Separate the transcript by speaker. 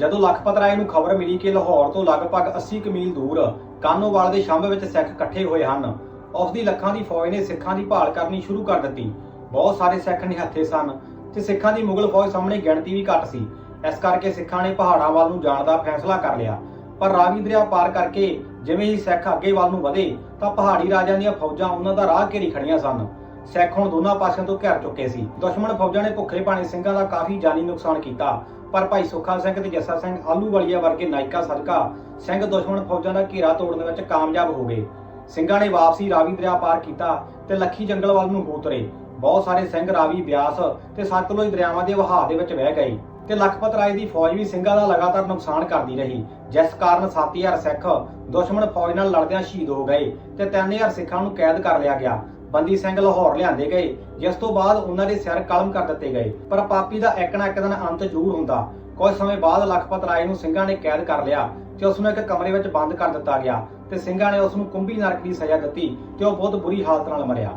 Speaker 1: ਜਦੋਂ ਲਖਪਤ ਰਾਏ ਨੂੰ ਖਬਰ ਮਿਲੀ ਕਿ ਲਾਹੌਰ ਤੋਂ ਲਗਭਗ 80 ਕੁ ਦੂਰ ਕਾਨੋਵਾਲ ਦੇ ਸ਼ੰਭ ਵਿੱਚ ਸਿੱਖ ਇਕੱਠੇ ਹੋਏ ਹਨ ਉਸ ਦੀ ਲੱਖਾਂ ਦੀ ਫੌਜ ਨੇ ਸਿੱਖਾਂ ਦੀ ਭਾਲ ਕਰਨੀ ਸ਼ੁਰੂ ਕਰ ਦਿੱਤੀ। ਬਹੁਤ ਸਾਰੇ ਸਿੱਖ ਨਿਹੱਥੇ ਸਨ ਤੇ ਸਿੱਖਾਂ ਦੀ ਮੁਗਲ ਫੌਜ ਸਾਹਮਣੇ ਗਿਣਤੀ ਵੀ ਘੱਟ ਸੀ। ਇਸ ਕਰਕੇ ਸਿੱਖਾਂ ਨੇ ਪਹਾੜਾਂ ਵੱਲ ਨੂੰ ਜਾਣ ਦਾ ਫੈਸਲਾ ਕਰ ਲਿਆ। ਪਰ ਰਾਵੀ ਦਰਿਆ ਪਾਰ ਕਰਕੇ ਜਿਵੇਂ ਹੀ ਸਿੱਖ ਅੱਗੇ ਵੱਲ ਨੂੰ ਵਧੇ, ਤਾਂ ਪਹਾੜੀ ਰਾਜਾਂ ਦੀਆਂ ਫੌਜਾਂ ਉਹਨਾਂ ਦਾ ਰਾਹ ਘੇਰੀ ਖੜੀਆਂ ਸਨ। ਸਿੱਖ ਹੁਣ ਦੋਨਾਂ ਪਾਸਿਆਂ ਤੋਂ ਘਿਰ ਚੁੱਕੇ ਸੀ। ਦੁਸ਼ਮਣ ਫੌਜਾਂ ਨੇ ਭੁੱਖੇ ਪਾਣੀ ਸਿੰਘਾਂ ਦਾ ਕਾਫੀ ਜਾਨੀ ਨੁਕਸਾਨ ਕੀਤਾ। ਪਰ ਭਾਈ ਸੁੱਖਾ ਸਿੰਘ ਤੇ ਜੱਸਾ ਸਿੰਘ ਆਲੂਵਾਲੀਆ ਵਰਗੇ ਨਾਇਕਾ ਸਦਕਾ ਸਿੰਘ ਦੁਸ਼ਮਣ ਫੌਜਾਂ ਦਾ ਘੇਰਾ ਤੋੜਨ ਵਿੱਚ ਕਾਮਯਾਬ ਹੋ ਗਏ। ਸਿੰਘਾਂ ਨੇ ਵਾਪਸੀ ਰਾਵੀ ਦਰਿਆ ਪਾਰ ਕੀਤਾ ਤੇ ਲੱਖੀ ਜੰਗਲ ਵੱਲ ਨੂੰ ਉਤਰੇ ਬਹੁਤ ਸਾਰੇ ਸਿੰਘ ਰਾਵੀ, ਬਿਆਸ ਤੇ ਸਤਲੁਜ ਦਰਿਆਵਾਂ ਦੇ ਵਹਾਅ ਦੇ ਵਿੱਚ ਵਹਿ ਗਏ ਤੇ ਲਖਪਤ ਰਾਏ ਦੀ ਫੌਜ ਵੀ ਸਿੰਘਾਂ ਦਾ ਲਗਾਤਾਰ ਨੁਕਸਾਨ ਕਰਦੀ ਰਹੀ। ਜਿਸ ਕਾਰਨ 7000 ਸਿੱਖ ਦੁਸ਼ਮਣ ਫੌਜ ਨਾਲ ਲੜਦਿਆਂ ਸ਼ਹੀਦ ਹੋ ਗਏ ਤੇ 3000 ਸਿੱਖਾਂ ਨੂੰ ਕੈਦ ਕਰ ਲਿਆ ਗਿਆ। ਬੰਦੀ ਸਿੰਘ ਲਾਹੌਰ ਲਿਆਂਦੇ ਗਏ, ਜਿਸ ਤੋਂ ਬਾਅਦ ਉਹਨਾਂ ਦੇ ਸਿਰ ਕਲਮ ਕਰ ਦਿੱਤੇ ਗਏ। ਪਰ ਪਾਪੀ ਦਾ ਇੱਕ ਨਾ ਇੱਕ ਦਿਨ ਅੰਤ ਜ਼ਰੂਰ ਹੁੰਦਾ। ਕੁਝ ਸਮੇਂ ਬਾਅਦ ਲਖਪਤ ਰਾਏ ਨੂੰ ਸਿੰਘਾਂ ਨੇ ਕੈਦ ਕਰ ਲਿਆ ਤੇ ਉਸ ਨੂੰ ਇੱਕ ਕਮਰੇ ਵਿੱਚ ਬੰਦ ਕਰ ਦਿੱਤਾ ਗਿਆ ਤੇ ਸਿੰਘਾਂ ਨੇ ਉਸ ਨੂੰ ਕੁੰਭੀ ਨਰਕ ਦੀ ਸਜ਼ਾ ਦਿੱਤੀ ਤੇ ਉਹ ਬਹੁਤ ਬੁਰੀ ਹਾਲਤ ਨਾਲ ਮਰਿਆ।